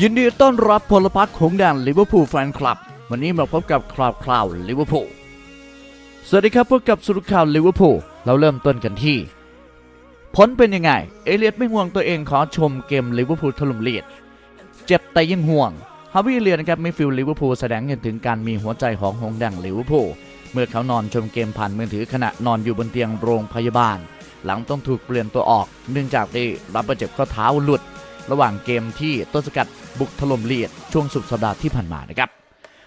ยินดีต้อนรับพลพรรคของแดนลิเวอร์พูลแฟนคลับ วันนี้มาพบกับคราวคราวลิเวอร์พูลสวัสดีครับพบกับสุดข่าวลิเวอร์พูลเราเริ่มต้นกันที่ผลเป็นยังไง เอเลียดไม่ห่วงตัวเองขอชมเกมลิเวอร์พูลถล่มเลียดเจ็บแต่ยังห่วงฮาวิเลียนะครับไมิดฟิลลิเวอร์พูลแสดงเห็นถึงการมีหัวใจของหงแดงลิเวอร์พูลเมื่อเขานอนชมเกมผ่านมือถือขณะนอนอยู่บนเตียงโรงพยาบาล หลังต้องถูกเปลี่ยนตัวออก เนื่องจากได้รับบาดเจ็บข้อเท้าหลุด ระหว่างเกมที่ต้นสกัดบุกถล่มเลียดช่วงสุดสัปดาห์ที่ผ่านมานะครับ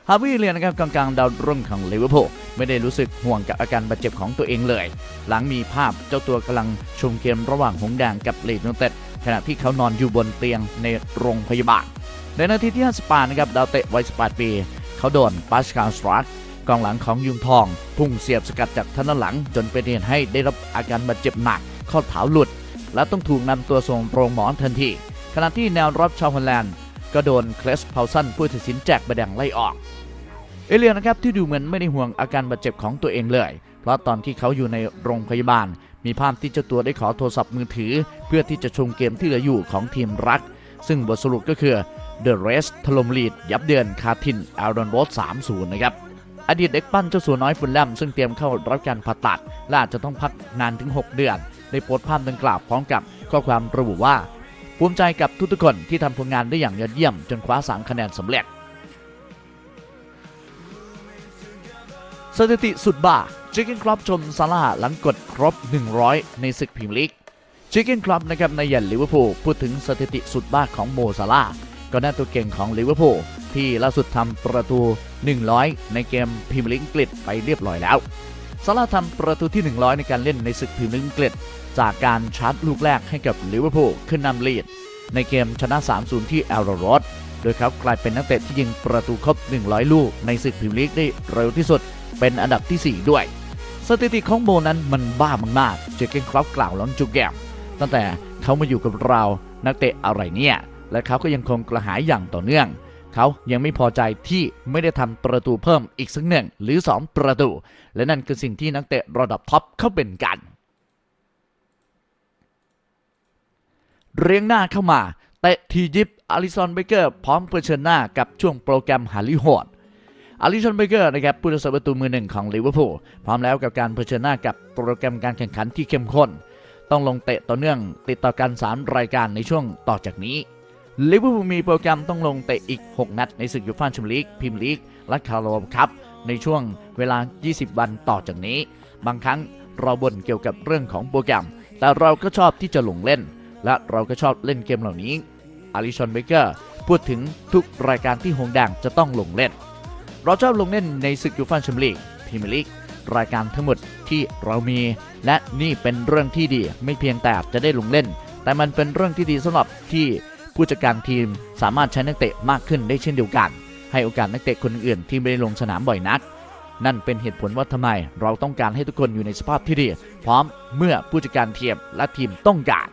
ฮาวิเลียนนะครับกลางๆดาวรุ่งของลิเวอร์พูลไม่ได้รู้สึกห่วงกับอาการบาดเจ็บของตัวเองเลย หลังมีภาพเจ้าตัวกำลังชมเกมระหว่างหงแดงกับลีดนเต็ดขณะที่เขานอนอยู่บนเตียงในโรงพยาบาลในนาทีที่ 58 นะครับ ดาวเตะวัย 18 ปี เขาโดนปาสคาลสตรักกองหลังของยุงทอง พุ่งเสียบสกัดจากทางด้านหลัง จนเป็นเหตุให้ได้รับอาการบาดเจ็บหนัก ข้อเท้าหลุด และต้องถูกนำตัวส่งโรงหมอทันที ณะที่แนวรับชาวฮอลแลนด์ก็โดนเคลสพาวสันผู้ตัดสินแจกใบแดงไล่ออก เอเลียนนะครับที่ดูเหมือนไม่ได้ห่วงอาการบาดเจ็บของตัวเองเลย เพราะตอนที่เขาอยู่ในโรงพยาบาล มีภาพที่เจ้าตัวได้ขอโทรศัพท์มือถือ เพื่อที่จะชมเกมที่เหลืออยู่ของทีมรัก ซึ่งบทสรุปก็คือ The Rest ถล่มลีดยับเยือนคาทินอารอนโรส3-0 นะครับอดีตเด็กปั้นเจ้าสัวน้อยฟุลแลมซึ่งเตรียมเข้ารับการผ่าตัดและอาจจะต้องพักนานถึง 6 เดือน ได้โพสต์ภาพดังกล่าวพร้อมกับข้อความระบุว่า ภูมิใจกับทุกๆคนที่ทำผลงานได้อย่างยอดเยี่ยม จนคว้า 3 คะแนนสำเร็จ สถิติสุดบ้าจิกเก้นคลับชมซาร่าหลังกดครบ 100 ในศึกพรีเมียร์ลีกจิกเก้นคลับนะครับในยันลิเวอร์พูลพูดถึงสถิติสุดบ้าของโมซาร่าก็น่าตัวเก่งของลิเวอร์พูลที่ล่าสุดทำประตู 100 ในเกมพรีเมียร์ลีกอังกฤษไปเรียบร้อยแล้ว ซาร่าทำประตูที่ 100 ในการเล่นในศึกพรีเมียร์ลีกอังกฤษจากการชาร์จลูกแรกให้กับลิเวอร์พูลขึ้นนำลีด ในเกมชนะ 3-0 ที่แอลรโรสโดยเขากลายเป็นนักเตะที่ยิงประตูครบ 100 ลูกในศึกพรีเมียร์ลีกได้เร็วที่สุด เป็นอันดับที่ 4 ด้วย สถิติของโบนั้นมันบ้ามากๆเจเกนครอปกล่าวหล้อนจุกแกมตั้งแต่เขามาอยู่กับเรานักเตะอะไรเนี่ยและเขาก็ยังคงกระหายอย่างต่อเนื่อง เขายังไม่พอใจที่ไม่ได้ทำประตูเพิ่มอีกสักหนึ่งหรือ 2 ประตู และนั่นคือสิ่งที่นักเตะระดับท็อปเขาเป็นกัน เรียงหน้าเข้ามาเตะทียิปอลิซอนเบเกอร์พร้อมเผชิญหน้ากับช่วงโปรแกรมฮาริโฮดอลิซอนเบเกอร์นะครับผู้รักษาประตูมือหนึ่งของลิเวอร์พูลพร้อมแล้วกับการเผชิญหน้ากับโปรแกรมการแข่งขันที่เข้มข้น ต้องลงเตะต่อเนื่องติดต่อกัน 3 รายการในช่วงต่อจากนี้ ลิเวอร์พูลมีโปรแกรมต้องลงเตะอีก 6 นัดในศึกยูฟ่าแชมเปี้ยนลีกพรีเมียร์ลีกและคาร์โลคัพในช่วงเวลา 20 วันต่อจากนี้ บางครั้งเราบ่นเกี่ยวกับเรื่องของโปรแกรม แต่เราก็ชอบที่จะลงเล่น และเราก็ชอบเล่นเกมเหล่านี้อลิชอนเบเกอร์พูดถึงทุกรายการที่หงแดงจะต้องลงเล่น เราชอบลงเล่นในศึกยูฟ่าแชมเปี้ยนลีกพรีเมียร์ลีกรายการทั้งหมดที่เรามี และนี่เป็นเรื่องที่ดีไม่เพียงแต่จะได้ลงเล่น แต่มันเป็นเรื่องที่ดีสำหรับที่ ผู้จัดการทีมสามารถใช้นักเตะมากขึ้นได้เช่นเดียวกัน ให้โอกาสนักเตะคนอื่นที่ไม่ได้ลงสนามบ่อยนัก นั่นเป็นเหตุผลว่าทำไม เราต้องการให้ทุกคนอยู่ในสภาพที่ดี พร้อมเมื่อผู้จัดการทีมและทีมต้องการ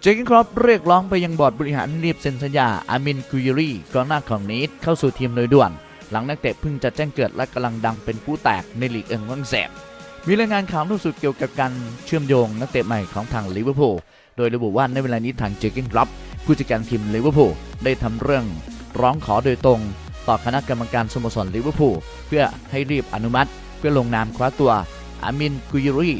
เจคินครอปเรียกร้องไปยังบอร์ดบริหารรีบเซ็นสัญญาอามินกุยรีกองหน้าของนีดเข้าสู่ทีมโดยด่วน หลังนักเตะเพิ่งจะแจ้งเกิดและกำลังดังเป็นผู้แตกในลีกเอิงวังแสบ มีรายงานข่าวล่าสุดเกี่ยวกับการเชื่อมโยงนักเตะใหม่ของทางลิเวอร์พูล โดยระบุว่าในเวลานี้ทางเจคกินรอปผู้จัดการทีมลิเวอร์พูลได้ทำเรื่องร้องขอโดยตรงต่อคณะกรรมการสโมสรลิเวอร์พูลเพื่อให้รีบอนุมัติ เพื่อลงนามคว้าตัวอามินกุยรี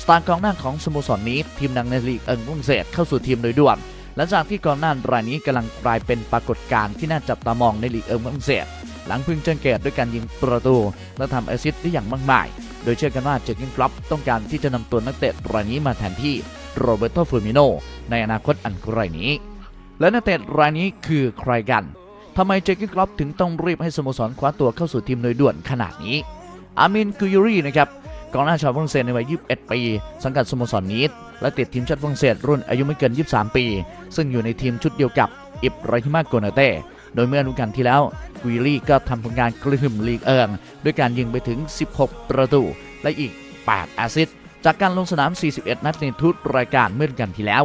สตาร์กองหน้าของสโมสรนี้ทีมดังในลีกเอิงวงเศษเข้าสู่ทีมโดยด่วนหลังจากที่กองหน้ารายนี้กำลังกลายเป็นปรากฏการณ์ที่น่าจับตามองในลีกเอิงวงเศษหลังพิ่งเจอเกตด้วยการยิงประตูและทำแอสซิสต์ได้อย่างมากมาย โดยเชื่อกันว่าเจอร์เกนคลับต้องการที่จะนำตัวนักเตะรายนี้มาแทนที่โรเบิร์โตเฟอร์มิโนในอนาคตอันใกล้นี้ และนักเตะรายนี้คือใครกันทำไมเจอร์เกนคลับถึงต้องรีบให้สโมสรคว้าตัวเข้าสู่ทีมโดยด่วนขนาดนี้ อามินกุยูรีนะครับกองหน้าชาวฝรั่งเศสในวัย 21 ปี สังกัดสโมสรนีดและติดทีมชาติฝรั่งเศสรุ่นอายุไม่เกิน 23 ปี ซึ่งอยู่ในทีมชุดเดียวกับอิบราฮิมาโกนาเต้ โดยเมื่อฤดูกาลที่แล้วกุยลี่ก็ทำผลงานกระหึ่มลีกเอิงด้วยการยิงไปถึง 16 ประตูและอีก 8 แอสซิสต์จากการลงสนาม 41 นัดในทุกรายการเมื่อฤดูกาลที่แล้ว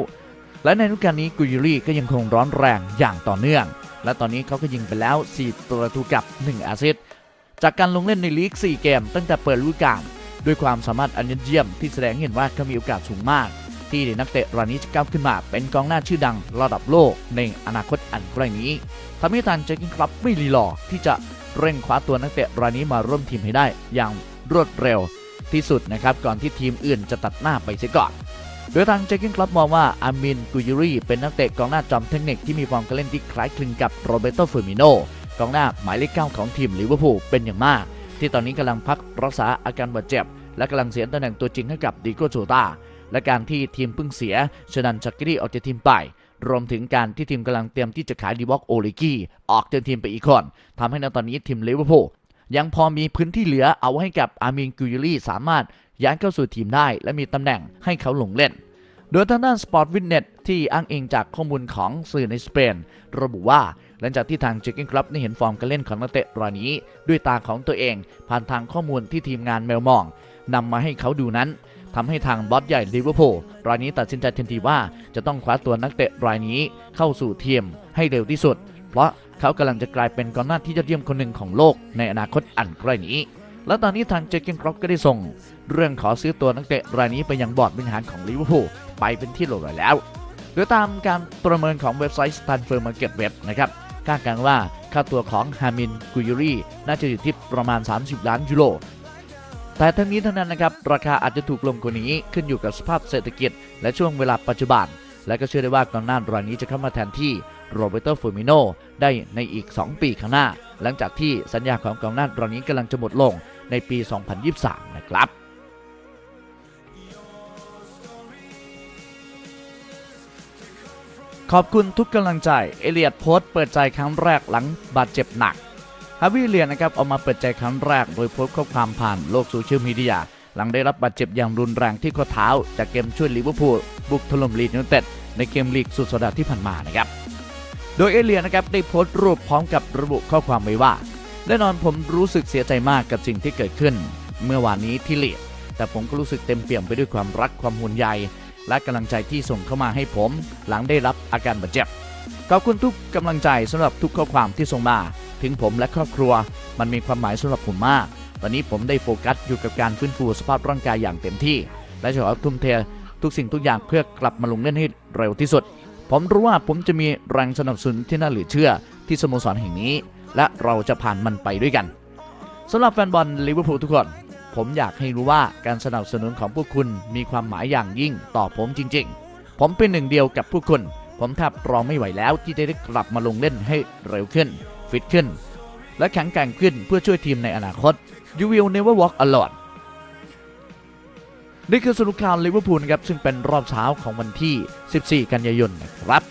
และในฤดูกาลนี้กุยลี่ก็ยังคงร้อนแรงอย่างต่อเนื่อง และตอนนี้เขาก็ยิงไปแล้ว 4 ประตูกับ 1 แอสซิสต์จากการลงเล่นในลีก 4 เกม ตั้งแต่เปิดฤดูกาลด้วยความสามารถอันยอดเยี่ยมที่แสดงเห็นว่าเขามีโอกาสสูงมาก ที่นักเตะรายนี้จะก้าวขึ้นมาเป็นกองหน้าชื่อดังระดับโลกในอนาคตอันใกล้นี้ทำให้ทางเจคกินครับไม่รีรอที่จะเร่งคว้าตัวนักเตะรายนี้มาร่วมทีมให้ได้อย่างรวดเร็วที่สุดนะครับก่อนที่ทีมอื่นจะตัดหน้าไปเสียก่อนโดยทางเจคกินครับมองว่าอามินกุยรีเป็นนักเตะกองหน้าจอมเทคนิคที่มีฟอร์มการเล่นที่คล้ายคลึงกับโรเบโตเฟอร์มิโนกองหน้าหมายเลขเก้าของทีมลิเวอร์พูลเป็นอย่างมาก ที่ตอนนี้กำลังพักรักษาอาการบาดเจ็บ และกำลังเสียตำแหน่งตัวจริงให้กับดิโกโจตา และการที่ทีมเพิ่งเสียชนันชักกิรีออกจากทีมไป รวมถึงการที่ทีมกำลังเตรียมที่จะขายดีบ็อกโอลิกี้ออกจากทีมไปอีกคนทำให้ในตอนนี้ทีมลิเวอร์พูลยังพอมีพื้นที่เหลือเอาให้กับอามินกุยรีสามารถย้ายเข้าสู่ทีมได้ และมีตำแหน่งให้เขาลงเล่น โดยทางด้าน Sport Witness ที่อ้างอิงจากข้อมูลของสื่อในสเปน ระบุว่าหลังจากที่ทาง j จ k ก n ค l ับได้เห็นฟอร์มการเล่นของนักเตะรายนี้ ด้วยตาของตัวเองผ่านทางข้อมูลที่ทีมงานแมวมองนำมาให้เขาดูนั้น ทำให้ทางบอสใหญ่ลิเวอร์พูลรายนี้ตัดสินใจทันทีว่าจะต้องคว้าตัวนักเตะรายนี้เข้าสู่ทีมให้เร็วที่สุด เพราะเขากำลังจะกลายเป็นกองหน้าที่ยอดเยี่ยมคนหนึ่งของโลกในอนาคตอันใกล้นี้ และตอนนี้ทางเจคเกนครอปก็ได้ส่ง เรื่องขอซื้อตัวนักเตะรายนี้ไปยังบอร์ดบริหารของลิเวอร์พูลไปเป็นที่เรียบร้อยแล้วโดยตามการประเมินของเว็บไซต์ Stanford Market Web นะครับคาดการณ์ว่าค่าตัวของฮามินกุยรีน่าจะอยู่ที่ประมาณ 30 ล้านยูโร แต่ทั้งนี้ทั้งนั้นนะครับราคาอาจจะถูกลงกว่านี้ขึ้นอยู่กับสภาพเศรษฐกิจ และช่วงเวลาปัจจุบัน และก็เชื่อได้ว่ากองหน้ารายนี้จะเข้ามาแทนที่โรเบโตฟูมิโนได้ในอีก 2 ปีข้างหน้า หลังจากที่สัญญาของกองหน้ารายนี้กำลังจะหมดลงในปี 2023 นะครับขอบคุณทุกกำลังใจ เอเลียดโพสต์เปิดใจครั้งแรกหลังบาดเจ็บหนัก ฮาวิเลียนนะครับออกมาเปิดใจครั้งแรกโดยโพสต์ข้อความผ่านโลกโซเชียลมีเดียหลังได้รับบาดเจ็บอย่างรุนแรงที่ข้อเท้า จากเกมช่วยลิเวอร์พูลบุกถล่มลีดยูไนเต็ดในเกมลีกสุดสัปดาห์ที่ผ่านมานะครับ โดยเอเลียนนะครับได้โพสต์รูปพร้อมกับระบุข้อความไว้ว่าแน่นอนผมรู้สึกเสียใจมากกับสิ่งที่เกิดขึ้น เมื่อวานนี้ที่ลีดแต่ผมก็รู้สึกเต็มเปี่ยมไปด้วยความรักความห่วงใยและกำลังใจที่ส่งเข้ามาให้ผม หลังได้รับอาการบาดเจ็บขอบคุณทุกกำลังใจสำหรับทุกข้อความที่ส่งมา ถึงผมและครอบครัว มันมีความหมายสำหรับผมมาก ตอนนี้ผมได้โฟกัสอยู่กับการฟื้นฟูสภาพร่างกายอย่างเต็มที่ และจะขอทุ่มเททุกสิ่งทุกอย่างเพื่อกลับมาลงเล่นให้เร็วที่สุด ผมรู้ว่าผมจะมีแรงสนับสนุนที่น่าเหลือเชื่อที่สโมสรแห่งนี้ และเราจะผ่านมันไปด้วยกันสำหรับแฟนบอลลิเวอร์พูลทุกคน ผมอยากให้รู้ว่าการสนับสนุนของพวกคุณมีความหมายอย่างยิ่งต่อผมจริง ๆ ผมเป็นหนึ่งเดียวกับพวกคุณ ผมแทบรอไม่ไหวแล้วที่จะได้กลับมาลงเล่นให้เร็วขึ้น ฟิตขึ้น และแข็งแกร่งขึ้นเพื่อช่วยทีมในอนาคต You will never walk alone นี่คือสรุปข่าวลิเวอร์พูลครับซึ่งเป็นรอบเช้าของวันที่ 14 กันยายนนะครับ